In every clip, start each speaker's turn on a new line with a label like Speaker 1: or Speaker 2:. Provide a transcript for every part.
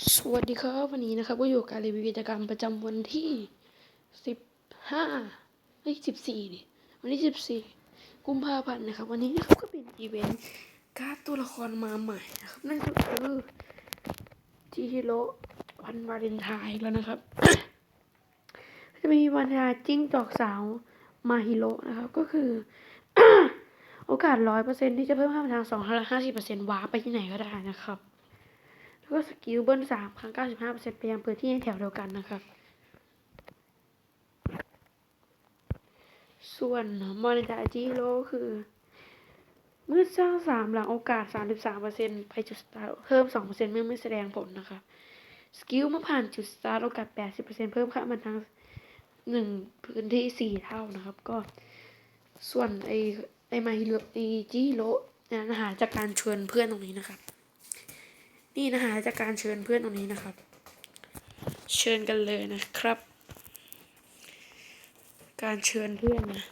Speaker 1: สวัสดีครับวันนี้นะครับก็อยู่กับการรีวิวกิจกรรมประจำวันที่สิบห้าเฮ้ยสิบสี่ดิวันที่สิบสี่กุมภาพันธ์นะครับ วันนี้นะครับก็เป็นอีเวนต์การ์ดตัวละครมาใหม่นะครับ นั่นก็คือจีฮิโร่วันวาเลนไทน์แล้วนะครับ จะมีวันวาจิ้งจอกสาวมาฮิโร่นะครับ ก็คือ โอกาสร้อยเปอร์เซ็นที่จะเพิ่มค่าทางสองร้อยห้าสิบเปอร์เซ็นต์ว้าร์ไปที่ไหนก็ได้นะครับ ก็สกิลเบิ้ลสามครั้งเก้าสิบห้าเปอร์เซ็นต์ไปยังพื้นที่ในแถวเดียวกันนะครับ ส่วนมอนิตาจิโร่คือ เมื่อสร้างสามหลังโอกาสสามสิบสามเปอร์เซ็นต์ไปจุดสตาร์เพิ่มสองเปอร์เซ็นต์เมื่อไม่แสดงผลนะครับ สกิลเมื่อผ่านจุดสตาร์โอกาสแปดสิบเปอร์เซ็นต์เพิ่มค่ามันทั้งหนึ่งพื้นที่สี่เท่านะครับ ก็ ส่วนไอไอมาฮิโรไอจิโร่เนี่ยนะหาจากการชวนเพื่อนตรงนี้นะครับ นี่นะคะจากการเชิญเพื่อนตรงนี้นะครับ เชิญกันเลยนะครับ การเชิญเพื่อนนะ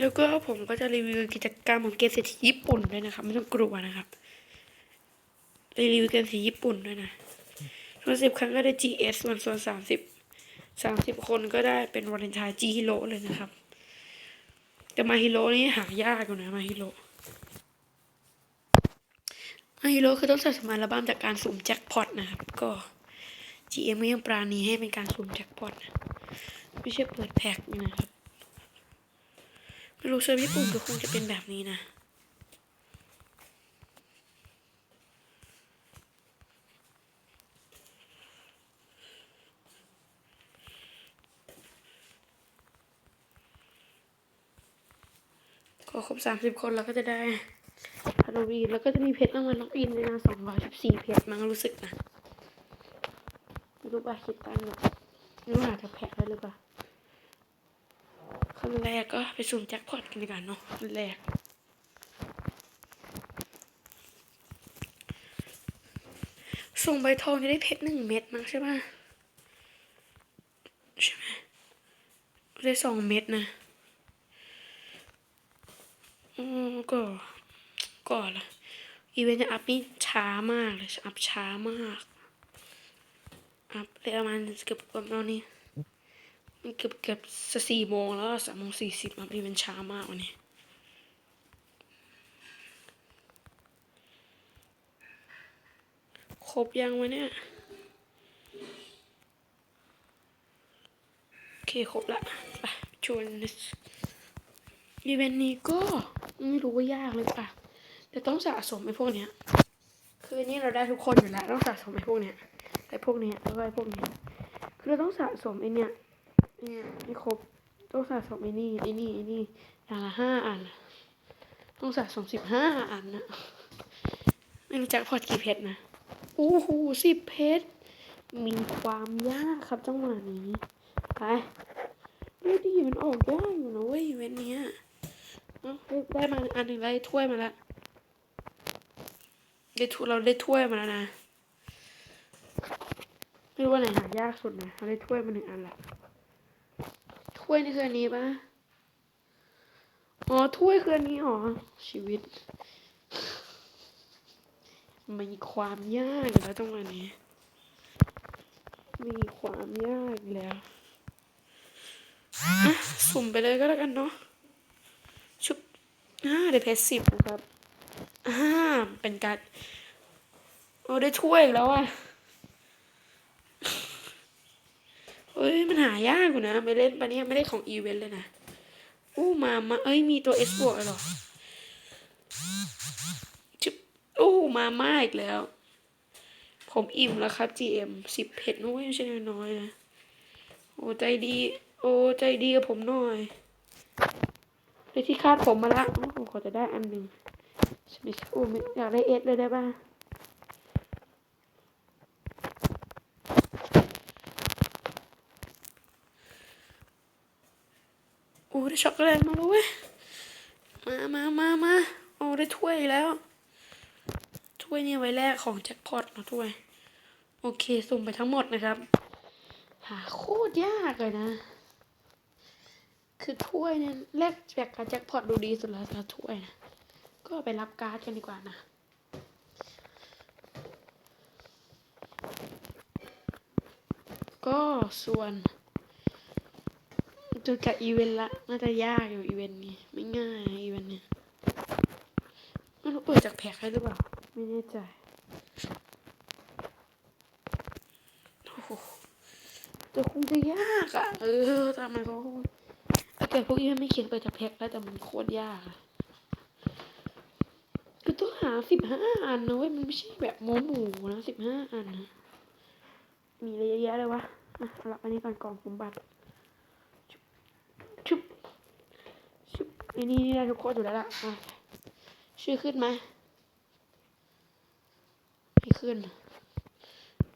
Speaker 1: แล้วก็ผมก็จะรีวิวกิจกรรมของเกมเศรษฐีญี่ปุ่นด้วยนะครับ ไม่ต้องกลัวนะครับรีวิวเกมเศรษฐีญี่ปุ่นด้วยนะส่วนสิบครั้งก็ได้ GS ส่วนส่วนสามสิบสามสิบคนก็ได้เป็นวาเลนไทน์จีฮิโร่เลยนะครับ แต่มาฮิโร่นี่หายากอยู่นะมาฮิโร่ มาฮิโร่คือต้องส่สมาร์ทอัลบั้มจากการสุ่มแจ็คพอตนะครับ ก็ GM ยังปราณีให้เป็นการสุ่มแจ็คพอตนะไม่ใช่เปิดแพ็คนี่นะครับไม่รู้เซิร์ฟญี่ปุ่นก็คงจะเป็นแบบนี้นะก็ครบสามสิบคนแล้วก็จะได้ ฮาโลวีนแล้วก็จะมีเพชรรางวัลน้องอินด้วยนะสองร้อยสิบสี่เพชรมั้งรู้สึกนะรู้ป่ะคิดตังค์แบบไม่รู้หาจะแพ็คได้หรือเปล่าขั้นแรกก็ไปสุ่มแจ็คพอตกันดีกว่าเนาะขั้นแรกส่งใบทองจะได้เพชรหนึ่งเม็ดมั้งใช่ป่ะใช่ไหมได้สองเม็ดนะ อืมก็ก็ละ อีเวนต์จะอัพนี่ช้ามากเลยอัพช้ามากอัพเลยประมาณเกือบประมาณนี้มันเกือบเกือบสี่โมงแล้วสามโมงสี่สิบอัพอีเวนต์ช้ามากวันนี้ครบยังวะเนี่ยโอเคครบละไปชวนอีเวนต์นี้ก็ไม่รู้ว่ายากเลยป่ะ แต่ต้องสะสมไอ้พวกเนี้ย คืออนนี่เราได้ทุกคนอยู่แล้วต้องสะสมไอ้พวกเนี้ยไอ้พวกเนี้ยแล้วก็ไอ้พวกเนี้ยคือเราต้องสะสมไอ้เนี้ยเนี่ยให้ครบต้องสะสมไอ้นี่ไอ้นี่ไอ้นี่อย่างละห้าอัน ต้องสะสมสิบห้าอันนะไม่รู้จักพอดกี่เพชรนะโอ้โหสิบเพชรมีความยากครับจังหวะนี้ไปดูดิมันออกยากอยู่นะเว้ยเว้นเนี้ยเอ้าได้มาอันหนึ่งได้ถ้วยมาแล้ว ได้ถ้วยเราได้ถ้วยมาแล้วนะไม่รู้ว่าไหนหายากสุดนะเราได้ถ้วยมาหนึ่งอันละถ้วยนี่คืออันนี้ปะอ๋อถ้วยคืออันนี้อ๋อชีวิต มีความยากแล้วจังหวะนี้ มีความยากแล้วสุ่มไปเลยก็แล้วกันเนาะชุบอ่าได้เพชรสิบนะครับอ่า เป็นการโอ้ได้ถ้วยแล้วอะเฮ้ยมันหายากอยู่นะ ไม่เล่นปะเนี่ยไม่ได้ของอีเวนต์เลยนะ อู้มามาเอ้ยมีตัวเอสบวกเหรอชุบอู้มามาอีกแล้ว ผมอิ่มแล้วครับ GM สิบเพชรนุ้ยไม่ใช่น้อยๆนะ โอ้ใจดี โอ้ใจดีกับผมหน่อยได้ที่คาดผมมาละโอ้โหขอจะได้อันหนึ่ง ไม่ใช่โอ้ไม่อยากได้เอสเลยได้ป่ะโอ้ได้ช็อกโกแลตมาแล้วเว้ยมามามามาโอ้ได้ถ้วยแล้วถ้วยนี่ไว้แรกของแจ็คพอตนะถ้วย โอเคสุ่มไปทั้งหมดนะครับ หาโคตรยากเลยนะ คือถ้วยเนี่ยแลกแจกการแจ็คพอตดูดีสุดแล้วสำหรับถ้วยนะ ก็ไปรับการ์ดกันดีกว่านะก็ส่วนเจอกับอีเวนต์ละน่าจะยากอยู่อีเวนต์นี้ไม่ง่ายอีเวนต์นี้ไม่รู้เปิดจากแพ็คให้หรือเปล่า ไม่แน่ใจโอ้โหแต่คงจะยากอะเออทำไมเขาถ้าเกิดพวกนี้ไม่เขียนเปิดจากแพ็คแล้วแต่มันโคตรยากอะคือต้องหาสิบห้าอันนะเว้ยมันไม่ใช่แบบหมูหมูนะสิบห้าอันนะมีอะไรเยอะแยะเลยวะอะเอาละอันนี้ก่อนกล่องสมบัติชุบชุบชุบอันนี้นี่ได้ทุกคนอยู่แล้วล่ะอะชื่อขึ้นไหมไม่ขึ้น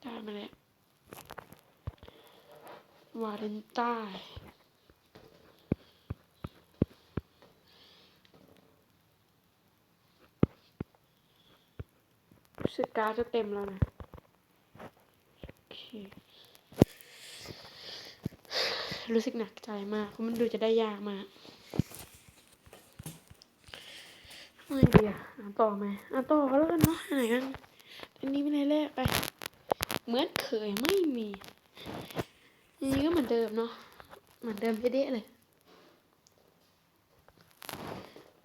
Speaker 1: ได้มาแล้ววาเลนไต้ รู้สึกการจะเต็มแล้วนะโอเครู้สึกหนักใจมากเพราะมันดูจะได้ยากมากไม่ดีอะอ่านต่อไหมอ่านต่อก็แล้วกันเนาะไหนกันอันนี้ไม่ได้แรกไป เหมือนเคยไม่มีอันนี้ก็เหมือนเดิมเนาะเหมือนเดิมเด๊ะเลย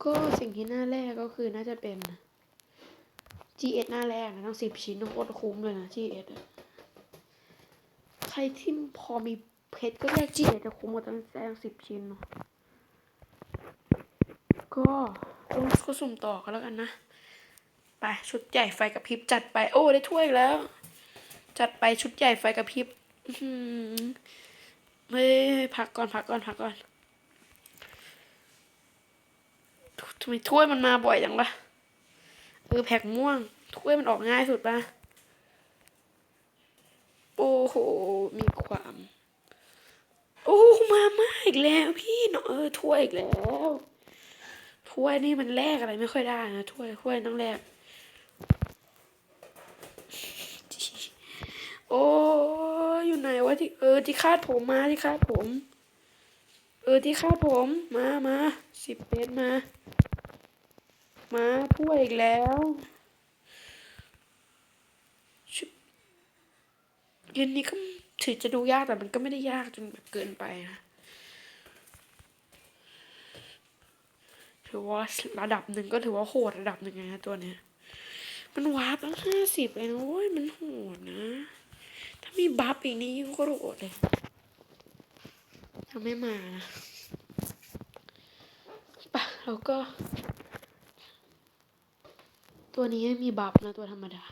Speaker 1: ก็สิ่งที่หน้าแรกก็คือน่าจะเป็น GS หน้าแรกนะต้องสิบชิ้นต้องโคตรคุ้มเลยนะ GS อะใครที่พอมีเพชรก็แยก GS จะคุ้มกว่าตั้งแซงสิบชิ้นเนาะก็ต้องก็สุ่มต่อกันแล้วกันนะ ไป ชุดใหญ่ไฟกระพริบจัดไป โอ้ ได้ถ้วยแล้ว จัดไปชุดใหญ่ไฟกระพริบเฮ้ยพักก่อนพักก่อนพักก่อนทำไมถ้วยมันมาบ่อยจังวะ เออแพ็กม่วง ถ้วยมันออกง่ายสุดปะโอ้โห มีความ โอ้มามาอีกแล้วพี่เนาะเออถ้วยอีกแล้ว ถ้วยนี่มันแลกอะไรไม่ค่อยได้นะถ้วยถ้วยต้องแลกโอ้อยู่ไหนวะที่เออที่คาดผมมาที่คาดผม เออที่คาดผมมามาสิบเมตรมา มาถ้วยอีกแล้วเย็นนี้ก็ถือจะดูยากแต่มันก็ไม่ได้ยากจนแบบเกินไปนะถือว่าระดับหนึ่งก็ถือว่าโหดระดับหนึ่งไงนะตัวเนี้ย มันวาร์ปตั้งห้าสิบเลยนะโอ้ยมันโหดนะ ถ้ามีบัฟอีกนี้ยิ่งโคตรโหดเลยยังไม่มานะปะแล้วก็ ตัวนี้ม่มีบัฟนะตัวธรรมดา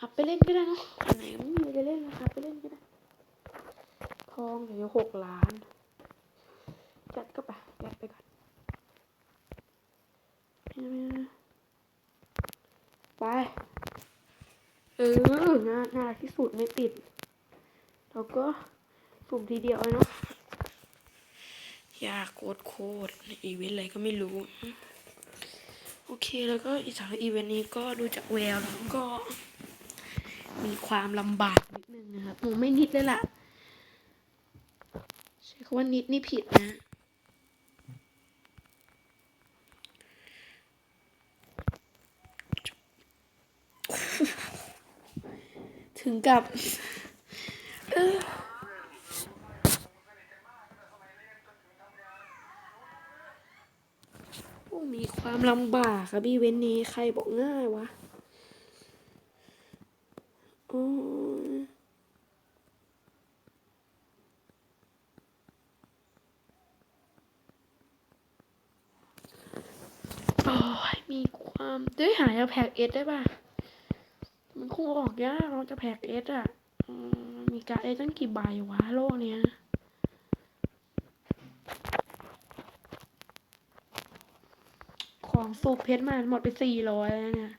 Speaker 1: อัพไปเล่นก็ได้เนาะไหนไม่มีจะเล่นนะครับไปเล่นก็ได้ทองเหลือหกล้านจัดก็ไปยัดไปก่อนไปเออน่าน่ารักที่สุดไม่ติดแล้วก็สุ่มทีเดียวเลยเนาะยากโคตรโคตรอีเวนต์อะไรก็ไม่รู้ โอเคแล้วก็อีสองอีเวนต์นี้ก็ดูจากแววแล้วก็ มีความลำบากนิดนึงนะครับหนูไม่นิดเลยล่ะ ใช้คำว่านิดนี่ผิดนะถึงกับ เออ โอ้มีความลำบากครับพี่เว้นนี้ใครบอกง่ายวะโอ้ยโอ้ยมีความด้หายเอาแพ็กเอสได้ป่ะ มันคงออกยากเราจะแพ็กเอสอะมีการเอสตั้งกี่ใบวะโลกเนี้ย ของ สูบเพชรมาหมดไปสี่ร้อยแล้วเนี่ย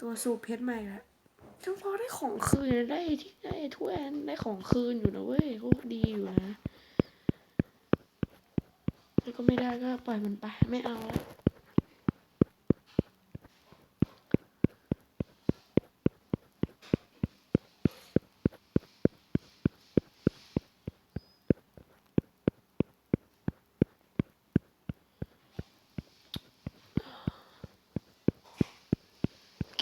Speaker 1: ตัวสูบเพชรใหม่ละจังพอได้ของคืนนะได้ที่ได้ถ้วยได้ของคืนอยู่นะเว้ยโคตรดีอยู่นะแล้วก็ไม่ได้ก็ปล่อยมันไปไม่เอาแล้ว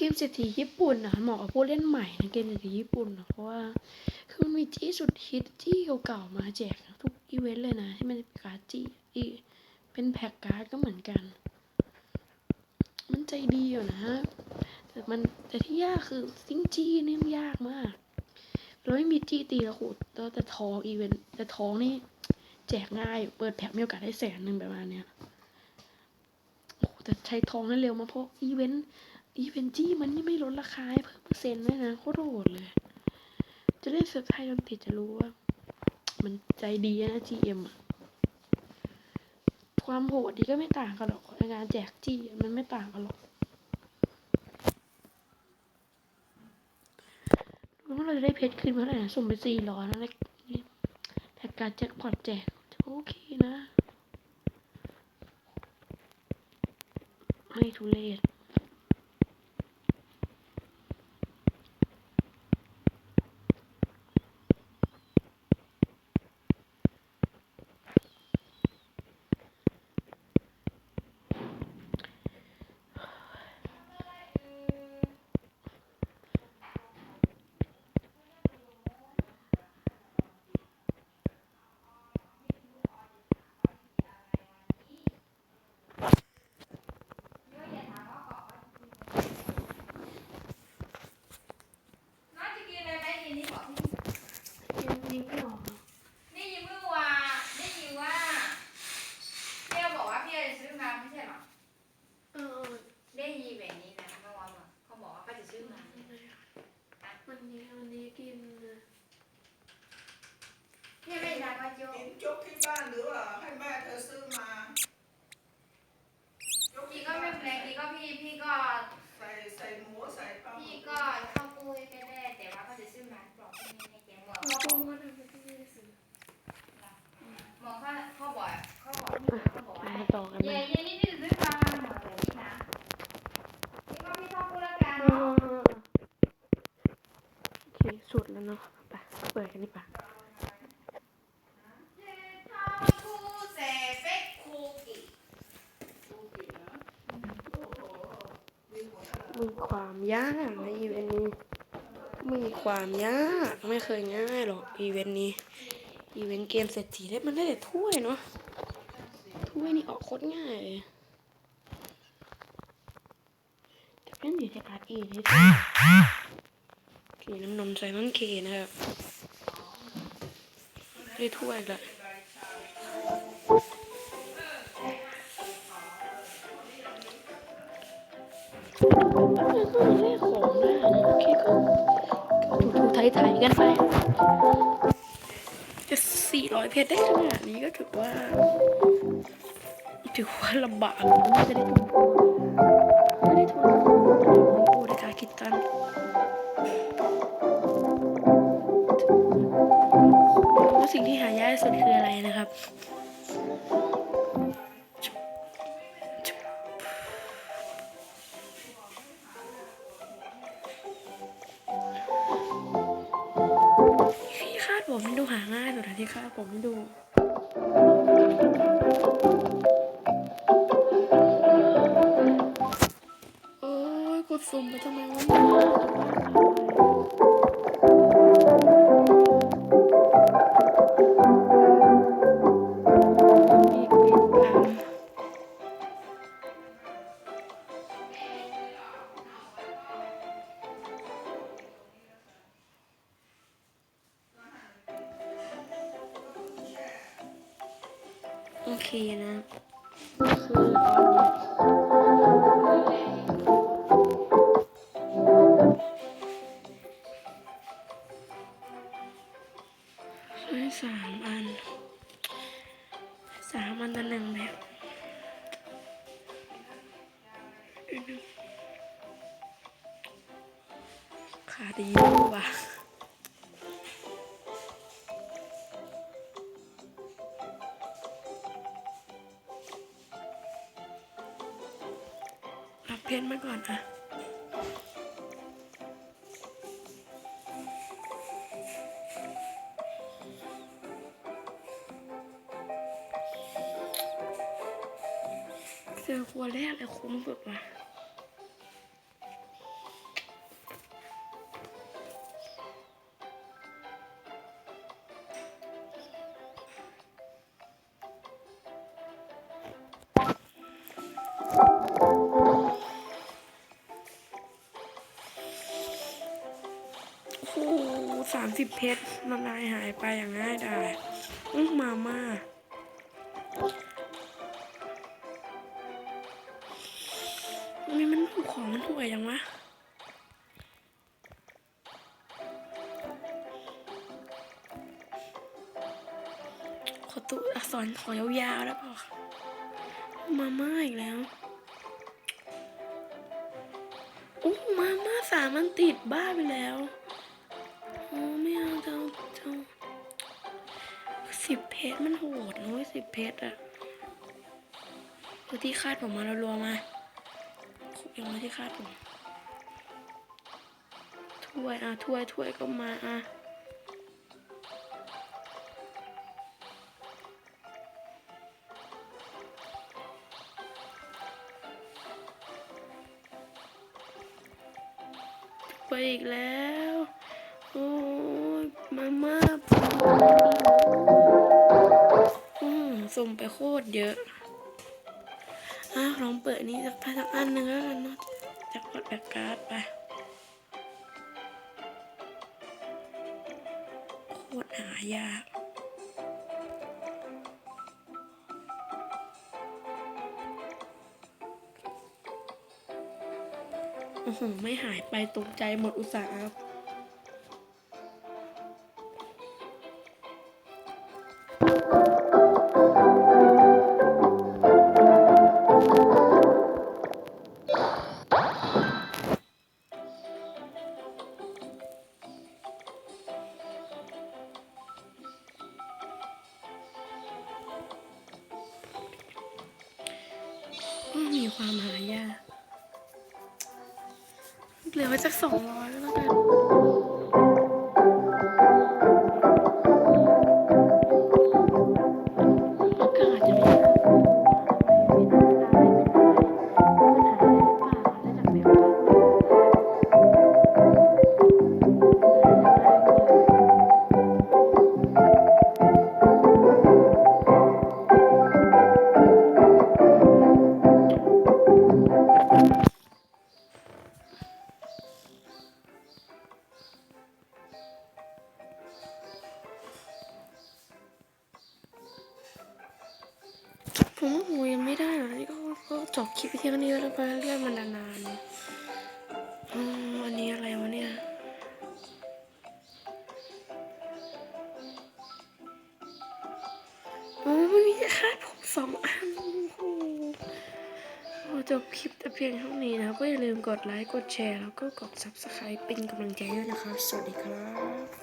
Speaker 1: เกมเศรษฐีญี่ปุ่นนะเหมาะกับผู้เล่นใหม่นะเกมเศรษฐีญี่ปุ่นนะเพราะว่าคือมันมีจี้สุดฮิตจี้เก่าๆมาแจกทุกอีเวนต์เลยนะที่มันเป็นการ์ดจี้อีเป็นแพ็กการ์ดก็เหมือนกัน มันใจดีอยู่นะแต่มันแต่ที่ยากคือซิงจี้นี่มันยากมากเราไม่มีจี้ตีละขูดแล้วแต่ทองอีเวนต์แต่ทองนี่แจกง่ายเปิดแพ็คมีโอกาสได้แสนหนึ่งประมาณเนี้ยโอ้โหแต่ใช้ทองนั้นเร็วมาเพราะอีเวนต์ อีเวนจี้มันยังไม่ลดราคาเพิ่มเปอร์เซ็นต์ด้วยนะโคตรโหดเลย จะเล่นเซิร์ฟไทยจนติดจะรู้ว่า มันใจดีนะ GM อะความโหดดีก็ไม่ต่างกันหรอกในงานแจกจี้มันไม่ต่างกันหรอกรู้ว่าเราจะได้เพชรคืนเมื่อไหร่นะส่งไปสี่ร้อยนะแล้วนี่แพ็กการดแจ็คพอตแจกโอเคนะให้ทุเรศ
Speaker 2: ยากในอีเว
Speaker 1: น
Speaker 2: ต์
Speaker 1: นี้
Speaker 2: มี
Speaker 1: ความยากไม่เคยง่ายหรอกอีเวนต์นี้ อีเวนต์เกมเศรษฐีได้มันได้แต่ถ้วยเนาะ ถ้วยนี่ออกโคตรง่ายเลยแต่เป็นอยู่ที่การ์ดอีนี่สีน้ำนมไซมอนเคนะครับได้ถ้วยอี กและก็เลขของนะโอเคก็ถูถูไทยไทยกันไปจะสี่ร้อยเพชรได้ขนาดนี้ก็ถือว่าถือว่าลำบากไม่จะได้ทุนพูไม่ได้ทุนพูพูได้การคิดตันว่าสิ่งที่หายากที่สุดคืออะไรนะครับ ผมนี่ดูหาง่ายสุดนะที่คาผมนี่ดูโอ้ยกดสุ่มไปทำไมวะ ใช้สามอันสามอันต่อหนึ่งแบบขาดีว่ะรับเพนมาก่อนอะ จอครัวแรกเลยคุ้มสุดว่ะสามสิบเพชรละลายหายไปอย่างง่ายดายมาม่า ของมันห่วยย่างวะขอตัวอักษรขอยาวๆแล้วเปะมาม่าอีกแล้วอู้มาม่าสามมันติดบ้าไปแล้วโอ้ไม่เอาเจ้าเจ้าสิบเพชรมันโหดนะเว้ยสิบเพชรอะที่คาดผมมารัวๆมา คุกยังไงที่คาดผมถ้วยอะถ้วยถ้วยก็มาอะไปอีกแล้ว โอ้ยมาม่าอืมส่งไปโคตรเยอะ อะลองเปิดนี้สักพักสักอันหนึ่งแล้วกันเนาะจากดแบกการ์ดไปโคตรหายากโอ้โหไม่หายไปตกใจหมดอุตสาห์ เหลือไว้สักสองร้อยก็แล้วกัน บคลิปเที่ยงนี้แล้วไปเลื่อนมันนานๆอืมอันนี้อะไรวะเนี่ย โอ้ไม่มีคาดผมสองอันโอ้โหจบคลิปแต่เพียงเท่านี้นะครับก็อย่าลืมกดไลค์ กดแชร์ แล้วก็กด subscribe เป็นกำลังใจด้วยนะครับ สวัสดีครับ